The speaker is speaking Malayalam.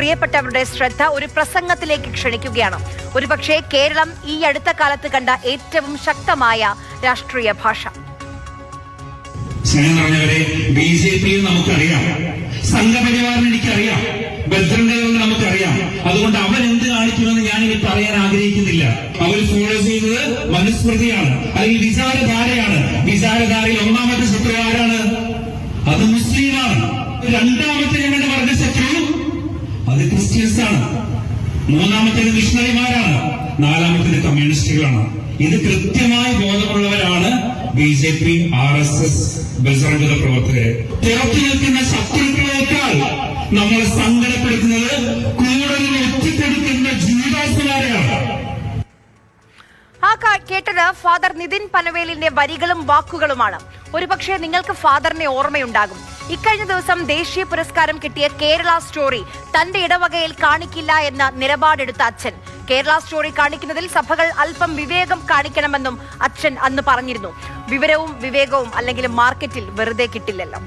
പ്രിയപ്പെട്ടവരുടെ ശ്രദ്ധ ഒരു പ്രസംഗത്തിലേക്ക് ക്ഷണിക്കുകയാണ്. ഒരുപക്ഷെ കേരളം ഈ അടുത്ത കാലത്ത് കണ്ട ഏറ്റവും ശക്തമായ രാഷ്ട്രീയ ഭാഷ. സ്നേഹം നിറഞ്ഞവരെ ബി ജെ പി നമുക്കറിയാം. സംഘപരിവാറിന് എനിക്കറിയാം. ബദ്രണ്ടകൾ നമുക്കറിയാം. അതുകൊണ്ട് അവൻ എന്ത് കാണിക്കുമെന്ന് ഞാൻ ഇനി പറയാൻ ആഗ്രഹിക്കുന്നില്ല. അവർ ഫോളോ ചെയ്യുന്നത് മനുസ്മൃതിയാണ്. അല്ലെങ്കിൽ വിചാരധാരയാണ്. വിചാരധാരയിൽ ഒന്നാമത്തെ ശത്രു ആരാണ് അത് മുസ്ലിമാണ്. രണ്ടാമത്തെ ഞങ്ങളുടെ വർഗ അത് ക്രിസ്ത്യൻസ് ആണ്. മൂന്നാമത്തേത് മിഷണറിമാരാണ് നാലാമത്തേത് കമ്മ്യൂണിസ്റ്റുകളാണ്. ഇത് കൃത്യമായി ബോധമുള്ളവരാണ് B J P R S S ബജറംഗത പ്രവർത്തകരെ. പുറത്തു നിൽക്കുന്ന ശത്രുക്കളേക്കാൾ നമ്മളെ സങ്കടപ്പെടുത്തുന്നത് കൂടുതൽ ഒറ്റപ്പെടുത്തുന്ന ആ കേട്ടത് ഫാദർ നിതിൻ പനവേലിന്റെ വരികളും വാക്കുകളുമാണ്. ഒരുപക്ഷെ നിങ്ങൾക്ക് ഫാദറിനെ ഓർമ്മയുണ്ടാകും. ഇക്കഴിഞ്ഞ ദിവസം ദേശീയ പുരസ്കാരം കിട്ടിയ കേരള സ്റ്റോറി തന്റെ ഇടവകയിൽ കാണിക്കില്ല എന്ന നിലപാടെടുത്ത അച്ഛൻ. കേരള സ്റ്റോറി കാണിക്കുന്നതിൽ സഭകൾ അല്പം വിവേകം കാണിക്കണമെന്നും അച്ഛൻ അന്ന് പറഞ്ഞിരുന്നു. വിവരവും വിവേകവും അല്ലെങ്കിൽ മാർക്കറ്റിൽ വെറുതെ കിട്ടില്ലല്ലോ.